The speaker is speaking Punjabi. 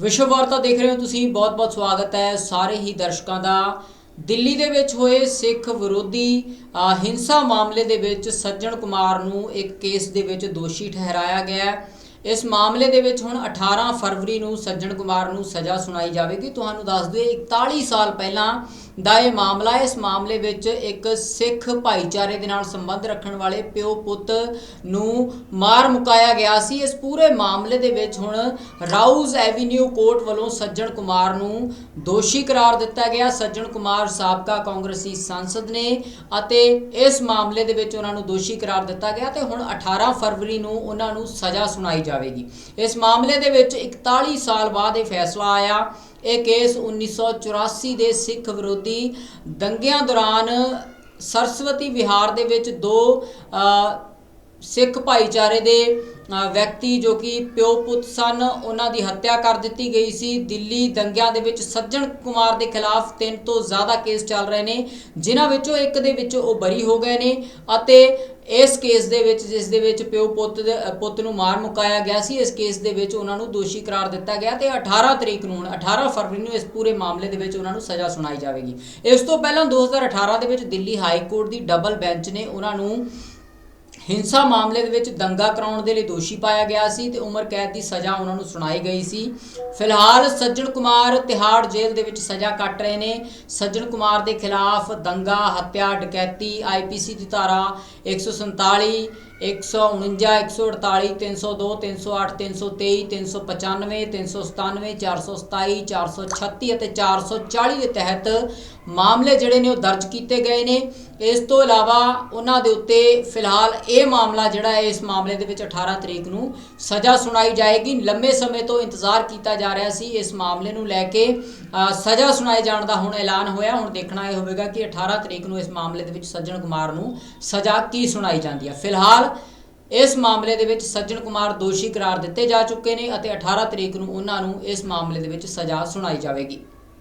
ਵਿਸ਼ਵ ਵਾਰਤਾ ਦੇਖ ਰਹੇ ਹੋ ਤੁਸੀਂ, ਬਹੁਤ-ਬਹੁਤ ਸਵਾਗਤ ਹੈ ਸਾਰੇ ਹੀ ਦਰਸ਼ਕਾਂ ਦਾ। ਦਿੱਲੀ ਦੇ ਵਿੱਚ ਹੋਏ ਸਿੱਖ ਵਿਰੋਧੀ ਹਿੰਸਾ ਮਾਮਲੇ ਦੇ ਵਿੱਚ ਸੱਜਣ ਕੁਮਾਰ ਨੂੰ ਇੱਕ ਕੇਸ ਦੇ ਵਿੱਚ ਦੋਸ਼ੀ ਠਹਿਰਾਇਆ ਗਿਆ ਹੈ। ਇਸ ਮਾਮਲੇ ਦੇ ਵਿੱਚ ਹੁਣ 18 ਫਰਵਰੀ ਨੂੰ ਸੱਜਣ ਕੁਮਾਰ ਨੂੰ ਸਜ਼ਾ ਸੁਣਾਈ ਜਾਵੇਗੀ। ਤੁਹਾਨੂੰ ਦੱਸ ਦਈਏ 41 ਸਾਲ ਪਹਿਲਾਂ ਦਾ ਇਹ ਮਾਮਲਾ ਇਸ ਮਾਮਲੇ ਵਿੱਚ ਇੱਕ ਸਿੱਖ ਭਾਈਚਾਰੇ ਦੇ ਨਾਲ ਸੰਬੰਧ ਰੱਖਣ ਵਾਲੇ ਪਿਓ ਪੁੱਤ ਨੂੰ ਮਾਰ ਮੁਕਾਇਆ ਗਿਆ ਸੀ। ਇਸ ਪੂਰੇ ਮਾਮਲੇ ਦੇ ਵਿੱਚ ਹੁਣ ਰਾਊਜ਼ ਐਵੀਨਿਊ ਕੋਰਟ ਵੱਲੋਂ ਸੱਜਣ ਕੁਮਾਰ ਨੂੰ ਦੋਸ਼ੀ ਕਰਾਰ ਦਿੱਤਾ ਗਿਆ। ਸੱਜਣ ਕੁਮਾਰ ਸਾਬਕਾ ਕਾਂਗਰਸੀ ਸੰਸਦ ਨੇ ਅਤੇ ਇਸ ਮਾਮਲੇ ਦੇ ਵਿੱਚ ਉਹਨਾਂ ਨੂੰ ਦੋਸ਼ੀ ਕਰਾਰ ਦਿੱਤਾ ਗਿਆ ਤੇ ਹੁਣ 18 ਫਰਵਰੀ ਨੂੰ ਉਹਨਾਂ ਨੂੰ ਸਜ਼ਾ ਸੁਣਾਈ ਜਾਵੇਗੀ। ਇਸ ਮਾਮਲੇ ਦੇ ਵਿੱਚ 41 ਸਾਲ ਬਾਅਦ ਇਹ ਫੈਸਲਾ ਆਇਆ। ਇਹ ਕੇਸ 1984 ਦੇ ਸਿੱਖ ਵਿਰੋਧੀ ਦੰਗਿਆਂ ਦੌਰਾਨ ਸਰਸਵਤੀ ਵਿਹਾਰ ਦੇ ਵਿੱਚ ਦੋ ਅ, ਸਿੱਖ ਭਾਈਚਾਰੇ ਦੇ ਵਿਅਕਤੀ ਜੋ ਕਿ ਪਿਓ ਪੁੱਤ ਸਨ, ਉਹਨਾਂ ਦੀ ਹੱਤਿਆ ਕਰ ਦਿੱਤੀ ਗਈ ਸੀ। ਦਿੱਲੀ ਦੰਗਿਆਂ ਦੇ ਵਿੱਚ ਸੱਜਣ ਕੁਮਾਰ ਦੇ ਖਿਲਾਫ ਤਿੰਨ ਤੋਂ ਜ਼ਿਆਦਾ ਕੇਸ ਚੱਲ ਰਹੇ ਨੇ, ਜਿਨ੍ਹਾਂ ਵਿੱਚੋਂ ਇੱਕ ਦੇ ਵਿੱਚ ਉਹ ਬਰੀ ਹੋ ਗਏ ਨੇ ਅਤੇ ਇਸ ਕੇਸ ਦੇ ਵਿੱਚ, ਜਿਸ ਦੇ ਵਿੱਚ ਪਿਓ ਪੁੱਤ ਦੇ ਪੁੱਤ ਨੂੰ ਮਾਰ ਮੁਕਾਇਆ ਗਿਆ ਸੀ, ਇਸ ਕੇਸ ਦੇ ਵਿੱਚ ਉਹਨਾਂ ਨੂੰ ਦੋਸ਼ੀ ਕਰਾਰ ਦਿੱਤਾ ਗਿਆ ਤੇ 18 ਤਰੀਕ ਨੂੰ ਹੁਣ 18 ਫਰਵਰੀ ਨੂੰ ਇਸ ਪੂਰੇ ਮਾਮਲੇ ਦੇ ਵਿੱਚ ਉਹਨਾਂ ਨੂੰ ਸਜ਼ਾ ਸੁਣਾਈ ਜਾਵੇਗੀ। ਇਸ ਤੋਂ ਪਹਿਲਾਂ 2018 ਦੇ ਵਿੱਚ ਦਿੱਲੀ ਹਾਈ ਕੋਰਟ ਦੀ ਡਬਲ ਬੈਂਚ ਨੇ ਉਹਨਾਂ ਨੂੰ ਹਿੰਸਾ ਮਾਮਲੇ ਦੇ ਵਿੱਚ ਦੰਗਾ ਕਰਾਉਣ ਦੇ ਲਈ ਦੋਸ਼ੀ ਪਾਇਆ ਗਿਆ ਸੀ ਤੇ ਉਮਰ ਕੈਦ ਦੀ ਸਜ਼ਾ ਉਹਨਾਂ ਨੂੰ ਸੁਣਾਈ ਗਈ ਸੀ। ਫਿਲਹਾਲ ਸੱਜਣ ਕੁਮਾਰ ਤਿਹਾੜ ਜੇਲ੍ਹ ਦੇ ਵਿੱਚ ਸਜ਼ਾ ਕੱਟ ਰਹੇ ਨੇ। ਸੱਜਣ ਕੁਮਾਰ ਦੇ ਖਿਲਾਫ ਦੰਗਾ, ਹੱਤਿਆ, ਡਕੈਤੀ ਆਈਪੀਸੀ ਦੀ ਧਾਰਾ 147 149 148 302 308 323 395 397 427 436 ਅਤੇ 440 ਦੇ ਤਹਿਤ ਮਾਮਲੇ ਜਿਹੜੇ ਨੇ ਉਹ ਦਰਜ ਕੀਤੇ ਗਏ ਨੇ। ਇਸ ਤੋਂ ਇਲਾਵਾ ਉਹਨਾਂ ਦੇ ਉੱਤੇ ਫਿਲਹਾਲ ਇਹ ਮਾਮਲਾ ਜਿਹੜਾ ਹੈ, ਇਸ ਮਾਮਲੇ ਦੇ ਵਿੱਚ 18 ਤਰੀਕ ਨੂੰ ਸਜ਼ਾ ਸੁਣਾਈ ਜਾਏਗੀ। ਲੰਮੇ ਸਮੇਂ ਤੋਂ ਇੰਤਜ਼ਾਰ ਕੀਤਾ ਜਾ ਰਿਹਾ ਸੀ ਇਸ ਮਾਮਲੇ ਨੂੰ ਲੈ ਕੇ। ਸਜ਼ਾ ਸੁਣਾਏ ਜਾਣ ਦਾ ਹੁਣ ਐਲਾਨ ਹੋਇਆ। ਹੁਣ ਦੇਖਣਾ ਇਹ ਹੋਵੇਗਾ ਕਿ 18 ਤਰੀਕ ਨੂੰ ਇਸ ਮਾਮਲੇ ਦੇ ਵਿੱਚ ਸੱਜਣ ਕੁਮਾਰ ਨੂੰ ਸਜ਼ਾ ਕੀ ਸੁਣਾਈ ਜਾਂਦੀ ਹੈ। ਫਿਲਹਾਲ ਇਸ ਮਾਮਲੇ ਦੇ ਵਿੱਚ ਸੱਜਣ ਕੁਮਾਰ ਦੋਸ਼ੀ ਕਰਾਰ ਦਿੱਤੇ ਜਾ ਚੁੱਕੇ ਨੇ ਅਤੇ 18 ਤਰੀਕ ਨੂੰ ਉਹਨਾਂ ਨੂੰ ਇਸ ਮਾਮਲੇ ਦੇ ਵਿੱਚ ਸਜ਼ਾ ਸੁਣਾਈ ਜਾਵੇਗੀ।